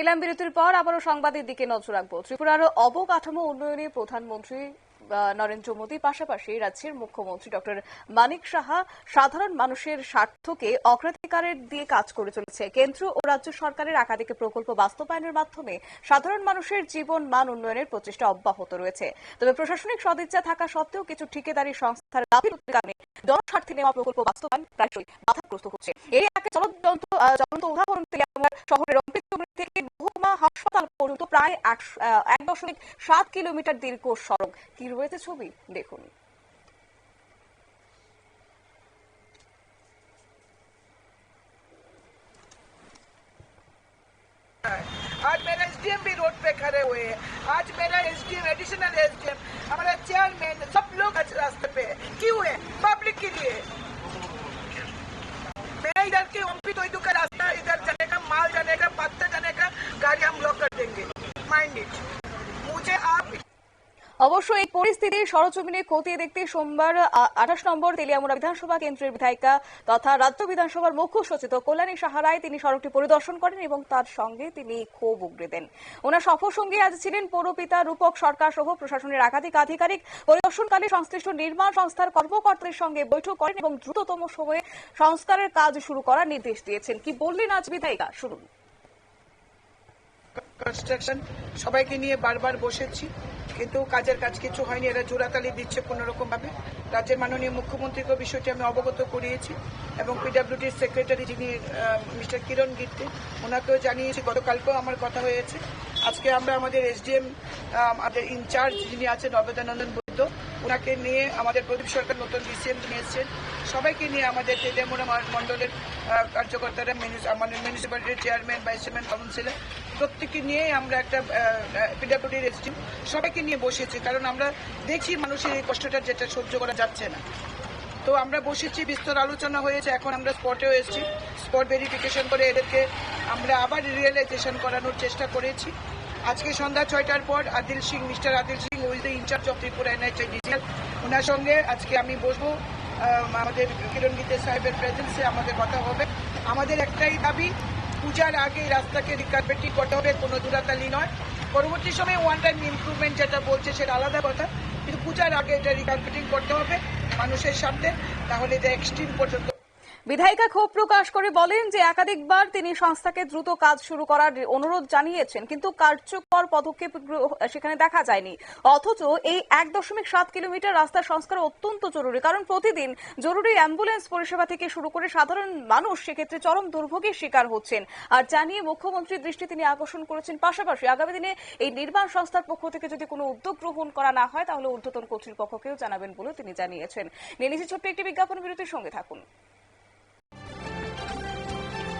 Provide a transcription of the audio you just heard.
এলাম বিরতির পর আবারও সংবাদের দিকে নজর রাখব। ত্রিপুরার অবকাঠামো উন্নয়নে প্রধানমন্ত্রী নরেন্দ্র মোদী, পাশাপাশি রাজ্যের মুখ্যমন্ত্রী ডক্টর মানিক সাহা সাধারণ মানুষের স্বার্থকে অগ্রাধিকারের দিয়ে কাজ করে চলেছে। কেন্দ্র ও রাজ্য সরকারের একাধিক প্রকল্প বাস্তবায়নের মাধ্যমে সাধারণ মানুষের জীবন মান উন্নয়নের প্রচেষ্টা অব্যাহত রয়েছে। তবে প্রশাসনিক সদিচ্ছা থাকা সত্ত্বেও কিছু ঠিকাদারি সংস্থার গাফিলতির কারণে জনস্বার্থে নেওয়া প্রকল্প বাস্তবায়ন প্রায়শই বাধাগ্রস্ত হচ্ছে। এই একটা চলন্ত উদাহরণ থেকে আমরা শহরের অমৃতসর থেকে প্রায় একশ- আহ, এক দশমিক সাত কিলোমিটার দীর্ঘ সড়ক কি রয়েছে ছবি দেখুন आज मेरा एसडीएम भी रोड पे खड़े हुए हैं आज मेरा एसडीएम एडिशनल एसडीएम हमारा चेयरमैन सब लोग आज रास्ते पे हैं। क्यों है पब्लिक के लिए मेरा इधर के ओमपी देंगे माइंड इट मुझे आप অবশ্য এই পরিস্থিতি সরজমিনে খতিয়ে দেখতে সোমবার আঠাশ নম্বর তেলিয়ামুড়া বিধানসভা কেন্দ্রের বিধায়িকা তথা রাজ্য বিধানসভার মুখ্য সচেতক কল্যাণী সাহারায় তিনি সড়কটি পরিদর্শন করেন এবং তার সঙ্গে তিনি ক্ষোভ উগড়ে দেন ওনার সফর সঙ্গী আজ ছিলেন পৌরপিতা রূপক সরকার সহ প্রশাসনের একাধিক আধিকারিক পরিদর্শনকালে সংশ্লিষ্ট নির্মাণ সংস্থার কর্মকর্তাদের সঙ্গে বৈঠক করেন এবং দ্রুততম সময়ে সংস্কারের কাজ শুরু করার নির্দেশ দিয়েছেন কি বললেন আজ বিধায়িকা শুনুন কনস্ট্রাকশন সবাইকে নিয়ে বারবার বসেছি, কিন্তু কাজের কাজ কিছু হয়নি, এরা জোড়াতালি দিচ্ছে কোনো রকম ভাবে রাজ্যের মাননীয় মুখ্যমন্ত্রীকে বিষয়টি আমি অবগত করিয়েছি, এবং পিডাব্লিউডির সেক্রেটারি যিনি মিস্টার কিরণ গিত্তে ওনাকেও জানিয়েছি, গতকালকেও আমার কথা হয়েছে। আজকে আমরা আমাদের এসডিএম আমাদের ইনচার্জ যিনি আছেন, অবেদানন্দন ওনাকে নিয়ে আমাদের প্রদীপ সরকার নতুন ডিসিএম নিয়ে এসছেন, সবাইকে নিয়ে আমাদের তেলিয়ামুড়া মন্ডলের কার্যকর্তারা আমাদের মিউনিসিপ্যালিটির চেয়ারম্যান ভাইস চেয়ারম্যান কাউন্সিলর প্রত্যেককে নিয়ে আমরা একটা পিডাব্লিউডির এসছি সবাইকে নিয়ে বসেছি, কারণ আমরা দেখছি মানুষের এই কষ্টটা যেটা সহ্য করা যাচ্ছে না। তো আমরা বসেছি, বিস্তর আলোচনা হয়েছে, এখন আমরা স্পটেও এসেছি স্পট ভেরিফিকেশন করে এদেরকে আমরা আবার রিয়েলাইজেশন করানোর চেষ্টা করেছি। আজকে সন্ধ্যা ছয়টার পর Adil Singh, mister Adil Singh will the in-charge of Tripura এনআইচআই digital ওনার সঙ্গে আজকে আমি বসবো। আমাদের কিরণ গীতে সাহেবের প্রেজেন্সে আমাদের কথা হবে। আমাদের একটাই দাবি, পূজার আগে রাস্তাকে রিকার্পেটিং করতে হবে, কোনো দূরাতালি নয়। পরবর্তী সময়ে ওয়ান টাইম ইমপ্রুভমেন্ট যেটা বলছে সেটা আলাদা কথা, কিন্তু পূজার আগে এটা রিকার্পেটিং করতে হবে মানুষের সামনে তাহলে এটা এক্সট্রিম পর্যন্ত বিধায়িকা ক্ষোভ প্রকাশ করে বলেন যে একাধিকবার তিনি সংস্থাকে দ্রুত কাজ শুরু করার অনুরোধ জানিয়েছেন, কিন্তু কার্যকর পদক্ষেপ সেখানে দেখা যায়নি। অথচ এই এক দশমিক সাত কিলোমিটার রাস্তার সংস্কার অত্যন্ত জরুরি, কারণ প্রতিদিন জরুরি অ্যাম্বুলেন্স পরিষেবা থেকে শুরু করে সাধারণ মানুষ সেক্ষেত্রে চরম দুর্ভোগের শিকার হচ্ছেন। আর জানিয়ে মুখ্যমন্ত্রীর দৃষ্টি তিনি আকর্ষণ করেছেন। পাশাপাশি আগামী দিনে এই নির্মাণ সংস্থার পক্ষ থেকে যদি কোনো উদ্যোগ গ্রহণ করা না হয়, তাহলে ঊর্ধ্বতন কর্তৃপক্ষকেও জানাবেন বলে তিনি জানিয়েছেন। নিয়ে ছোট্ট একটি বিজ্ঞাপন বিরতির সঙ্গে থাকুন।